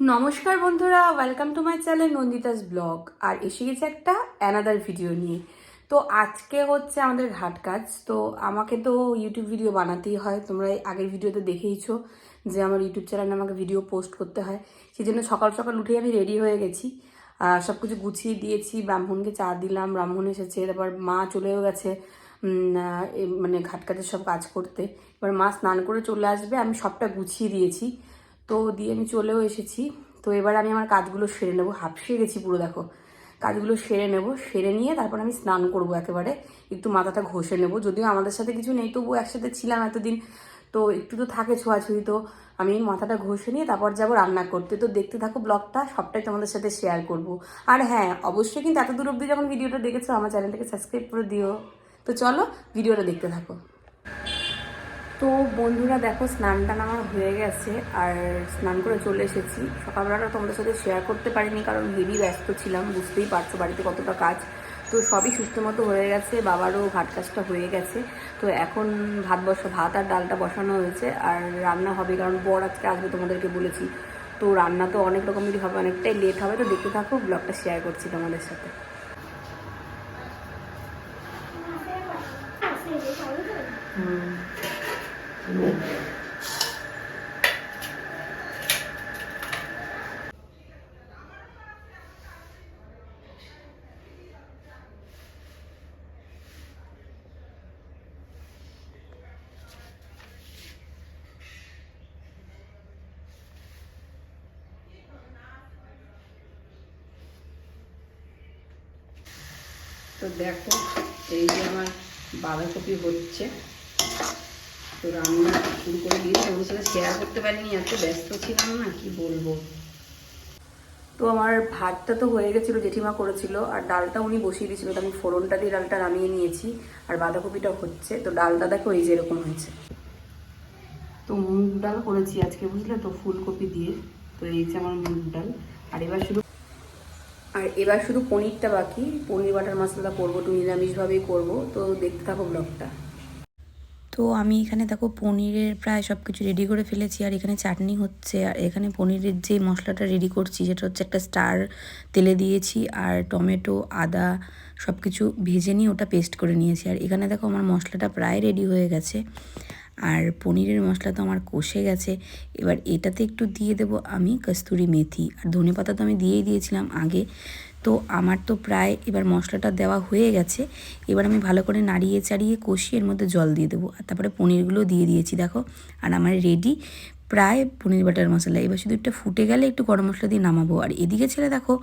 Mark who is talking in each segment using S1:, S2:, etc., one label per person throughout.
S1: নমস্কার বন্ধুরা welcome to my channel Nandita's blog. আর এসে গেছে একটা অ্যানাদার ভিডিও নিয়ে। তো আজকে হচ্ছে আমাদের ঘাট কাজ। তো আমাকে তো ইউটিউব ভিডিও বানাতেই হয়। তোমরা আগের ভিডিওতে দেখেইছো যে আমার ইউটিউব চ্যানেলে আমাকে ভিডিও পোস্ট করতে হয়। সেই জন্য সকাল সকাল উঠে আমি রেডি হয়ে গেছি। সব কিছু গুছিয়ে দিয়েছি, ব্রাহ্মণকে চা দিলাম, ব্রাহ্মণ এসেছে, তারপর মা চলেও গেছে মানে ঘাট কাজের সব কাজ করতে। এবার মা স্নান করে চলে আসবে, আমি সবটা গুছিয়ে দিয়েছি। তো দিয়ে আমি চলেও এসেছি। তো এবার আমি আমার কাজগুলো সেরে নেব। হাঁপসিয়ে গেছি পুরো, দেখো। কাজগুলো সেরে নেব, সেরে নিয়ে তারপর আমি স্নান করব একেবারে। একটু মাথাটা ঘষে নেব। যদিও আমাদের সাথে কিছু নেই, তবুও একসাথে ছিলাম এতদিন। তো একটু তো থাকে ছোঁয়াছুঁই, তো আমি মাথাটা ঘষে নিয়ে তারপর যাব রান্না করতে। তো দেখতে থাকো ব্লগটা, সবটাই তোমাদের সাথে শেয়ার করব। আর হ্যাঁ অবশ্যই কিন্তু এত দূর অব্দি যখন ভিডিওটা দেখেছ, আমার চ্যানেলটাকে সাবস্ক্রাইব করে দিও। তো চলো, ভিডিওটা দেখতে থাকো। তো বন্ধুরা, দেখো স্নান টান আমার হয়ে গেছে আর স্নান করে চলে এসেছি। সকালবেলাটা তোমাদের সাথে শেয়ার করতে পারিনি কারণ হেভি ব্যস্ত ছিলাম, বুঝতেই পারছ বাড়িতে কতটা কাজ। তো সবই সুস্থ মতো হয়ে গেছে, বাবারও ভাত কাজটা হয়ে গেছে। তো এখন ভাত বসা, ভাত আর ডালটা বসানো হয়েছে আর রান্না হবে কারণ বর আজকে আসবে তোমাদেরকে বলেছি। তো রান্না তো অনেক রকমেরই হবে, অনেকটাই লেট হবে। তো দেখতে থাকো ব্লগটা শেয়ার করছি তোমাদের সাথে। হুম। তো দেখো এই যে আমার বাঁধাকপি হচ্ছে। তো রান্না শুরু করে দিয়েছি ওর সাথে শেয়ার করতে পারিনি এত ব্যস্ত ছিলাম না কি বলব? তো আমার ভাতটা তো হয়ে গেছিল জেঠিমা করেছিল আর ডালটা উনি বসিয়ে দিয়েছিল তো আমি ফোড়নটা দিয়ে ডালটা নামিয়ে নিয়েছি আর বাঁধাকপিটা হচ্ছে তো ডালটা দেখো এই যে এরকম হয়েছে। তো মুগ ডাল করেছি আজকে বুঝলে তো ফুলকপি দিয়ে তো এই যে আমার মুগ ডাল আর এবার শুধু আর এবার শুধু পনিরটা বাকি পনির বাটার মশলা করব একটু নিরামিষভাবেই করব তো দেখতে থাকো ব্লগটা।
S2: তো আমি এখানে দেখো পনিরের প্রায় সব কিছু রেডি করে ফেলেছি, আর এখানে চাটনি হচ্ছে, আর এখানে পনিরের যে মশলাটা রেডি করছি সেটা হচ্ছে একটা স্টার তেলে দিয়েছি, আর টমেটো, আদা সব কিছু ভেজে নিয়ে ওটা পেস্ট করে নিয়েছি। আর এখানে দেখো আমার মশলাটা প্রায় রেডি হয়ে গেছে। আর পনিরের মশলা তো আমার কষে গেছে। এবার এটাতে একটু দিয়ে দেব আমি কস্তুরি মেথি। আর ধনে পাতা তো আমি দিয়েই দিয়েছিলাম আগে। তো আমার তো প্রায় এবার মশলাটা দেওয়া হয়ে গেছে। এবার আমি ভালো করে নাড়িয়ে চাড়িয়ে কষিয়ে এর মধ্যে জল দিয়ে দেবো। আর তারপরে পনিরগুলো দিয়ে দিয়েছি, দেখো। আর আমার রেডি প্রায় পনির বাটার মশলা। এবার শুধু একটা ফুটে গেলে একটু গরম মশলা দিয়ে নামাবো। আর এদিকে ছেলে দেখো,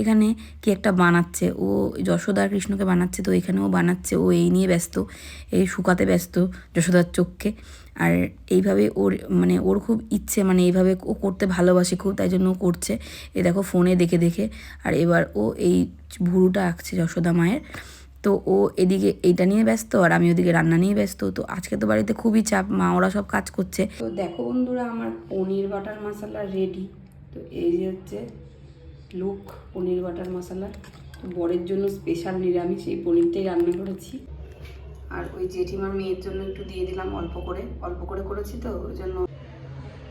S2: এখানে কি একটা বানাচ্ছে। ও যশোদা কৃষ্ণকে বানাচ্ছে, তো এখানেও বানাচ্ছে। ও এই নিয়ে ব্যস্ত, এই শুকাতে ব্যস্ত যশোদার চোখকে। আর এইভাবে ওর মানে ওর খুব ইচ্ছে মানে এইভাবে ও করতে ভালোবাসে খুব, তাই জন্য ও করছে। এ দেখো ফোনে দেখে দেখে। আর এবার ও এই ভুরুটা আঁকছে যশোদা মায়ের। তো ও এদিকে এইটা নিয়ে ব্যস্ত আর আমি ওদিকে রান্না নিয়ে ব্যস্ত। তো আজকে তো বাড়িতে খুবই চাপ, মা ওরা সব কাজ করছে।
S1: তো দেখো বন্ধুরা, আমার পনির বাটার মশলা রেডি তো এই যে হচ্ছে লুক পনির বাটার মশলা। তো বরের জন্য স্পেশাল নিরামিষ এই পনিরটাই রান্না করেছি। আর ওই জেঠিমার মেয়ের জন্য একটু দিয়ে দিলাম অল্প করে। অল্প করে করেছি তো, ওই জন্য।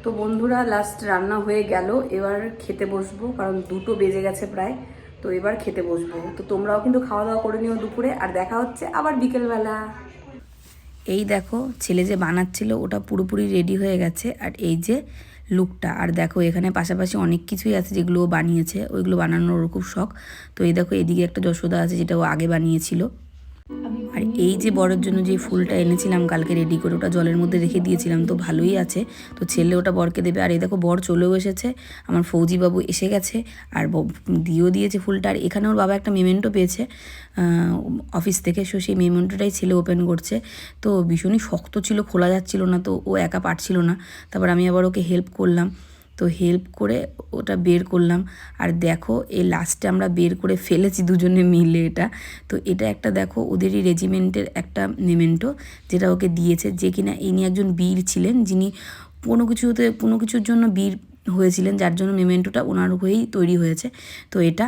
S1: তো বন্ধুরা লাস্ট রান্না হয়ে গেল। এবার খেতে বসবো, কারণ দুটো বেজে গেছে প্রায়। তো এবার খেতে বসবো। তো তোমরাও কিন্তু খাওয়া দাওয়া করে নিও দুপুরে, আর দেখা হচ্ছে আবার বিকেলবেলা।
S2: এই দেখো, ছেলে যে বানাচ্ছিল, ওটা পুরোপুরি রেডি হয়ে গেছে, আর এই যে লুকটা আর দেখো এখানে পাশাপাশি অনেক কিছুই আছে যেগুলো বানিয়েছে, ওইগুলো বানানোর খুব শখ। তো এই দেখো, এদিকে একটা যশোদা আছে, যেটা ও আগে বানিয়েছিল। আর এই যে বড়ের জন্য যে ফুলটা এনেছিলাম কালকে রেডি করে, ওটা জলের মধ্যে রেখে দিয়েছিলাম, তো ভালোই আছে। তো ছেলে ওটা বরকে দেবে। আর এই দেখো, বর চলেও এসেছে, আমার ফৌজি বাবু এসে গেছে, আর দিয়েও দিয়েছে ফুলটা। আর এখানে ওর বাবা একটা মেমেন্টো পেয়েছে অফিস থেকে, সো সেই মেমেন্টোটাই ছেলে ওপেন করছে। তো ভীষণই শক্ত ছিল, খোলা যাচ্ছিল না, তো ও একা পারছিল না। তারপর আমি আবার ওকে হেল্প করলাম। তো হেল্প করে ওটা বের করলাম। আর দেখো, এই লাস্টে আমরা বের করে ফেলেছি দুজনে মিলে এটা। তো এটা একটা দেখো, ওদেরই রেজিমেন্টের একটা মেমেন্টো যেটা ওকে দিয়েছে যে কিনা ইনি একজন বীর ছিলেন, যিনি কোনো কিছুতে, কোনো কিছুর জন্য বীর হয়েছিলেন, যার জন্য মেমেন্টোটা ওনার হয়েই তৈরি হয়েছে। তো এটা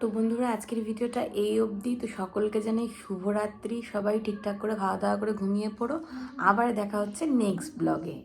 S1: তো বন্ধুরা, আজকের ভিডিওটা এই অবধি। তো সকলকে জানাই শুভরাত্রি। সবাই ঠিকঠাক করে খাওয়া দাওয়া করে ঘুমিয়ে পড়ো। আবার দেখা হচ্ছে নেক্সট ব্লগে